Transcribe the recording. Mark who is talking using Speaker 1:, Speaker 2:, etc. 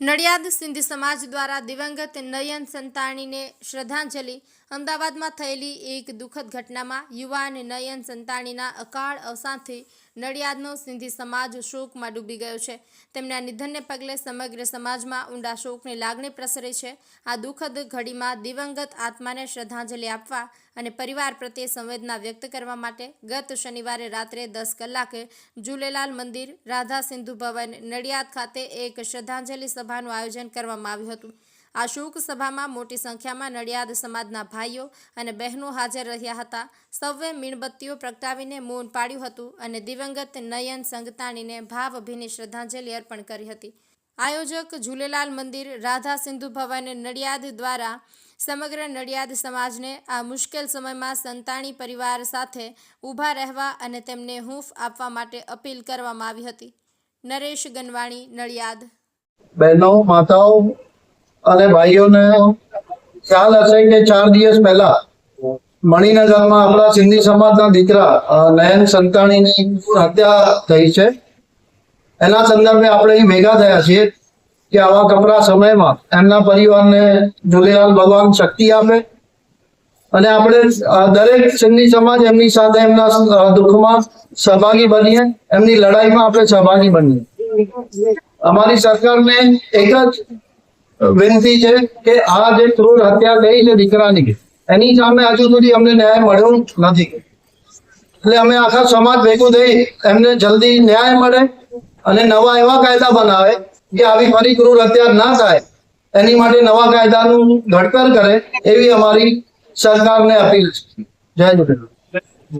Speaker 1: નડિયાદ સિંધી સમાજ દ્વારા દિવંગત નયન સંતાણીને શ્રદ્ધાંજલિ, અમદાવાદમાં થયેલી એક દુઃખદ ઘટનામાં યુવાન નયન સંતાણીના અકાળ અવસાનથી નડિયાદનો સિંધી સમાજ શોકમાં ડૂબી ગયો છે. તેમના નિધનને પગલે સમગ્ર સમાજમાં ઊંડા શોકની લાગણી પ્રસરી છે. આ દુઃખદ ઘડીમાં દિવંગત આત્માને શ્રદ્ધાંજલિ આપવા અને પરિવાર પ્રત્યે સંવેદના વ્યક્ત કરવા માટે ગત શનિવારે રાત્રે દસ કલાકે ઝૂલેલાલ મંદિર, રાધા સિંધુ ભવન, નડિયાદ ખાતે એક શ્રદ્ધાંજલિ સભાનું આયોજન કરવામાં આવ્યું હતું. આ શોક સભામાં મોટી સંખ્યામાં નડિયાદ સમાજના ભાઈઓ અને બહેનો હાજર રહ્યા હતા. સૌએ મીણબત્તીઓ પ્રગટાવીને મૌન પાડ્યું હતું અને દિવંગત નયન સંગતાણીને ભાવભીની શ્રદ્ધાંજલિ અર્પણ કરી હતી. આયોજક ઝૂલેલાલ મંદિર, રાધા સિંધુ ભવન, નડિયાદ દ્વારા સમગ્ર નડિયાદ સમાજને આ મુશ્કેલ સમયમાં સંતાણી પરિવાર સાથે ઊભા રહેવા અને તેમને હૂંફ આપવા માટે અપીલ કરવામાં આવી હતી. નરેશ ગનવાણી, નડિયાદ.
Speaker 2: બહેનો, માતાઓ અને ભાઈઓને ખ્યાલ હશે કે ચાર દિવસ પહેલા મણિનગરમાં આપણા સિંધી સમાજના દીકરા નયન સંતાણીની હત્યા થઈ છે. એના સંદર્ભે આપણે ભેગા થયા છીએ કે આવા કપરા સમયમાં એમના પરિવારને ઝૂલેલાલ ભગવાન શક્તિ આપે અને આપણે દરેક સિંધી સમાજ એમની સાથે એમના દુઃખમાં સહભાગી બનીએ, એમની લડાઈમાં આપણે સહભાગી બનીએ. અમારી સરકારને એક જ વિનંતી છે કે આ જે ક્રૂર હત્યા થઈ છે દીકરાની, એની સામે હજુ સુધી અમને ન્યાય મળ્યો નથી. એટલે અમે આખા સમાજ ભેગું થઈ એમને જલ્દી ન્યાય મળે અને નવા એવા કાયદા બનાવે કે આવી ફરી ક્રૂર હત્યા ના થાય. એની માટે નવા કાયદાનું ઘડતર કરે એવી અમારી સરકારને અપીલ છે. જય ઝૂલેલાલ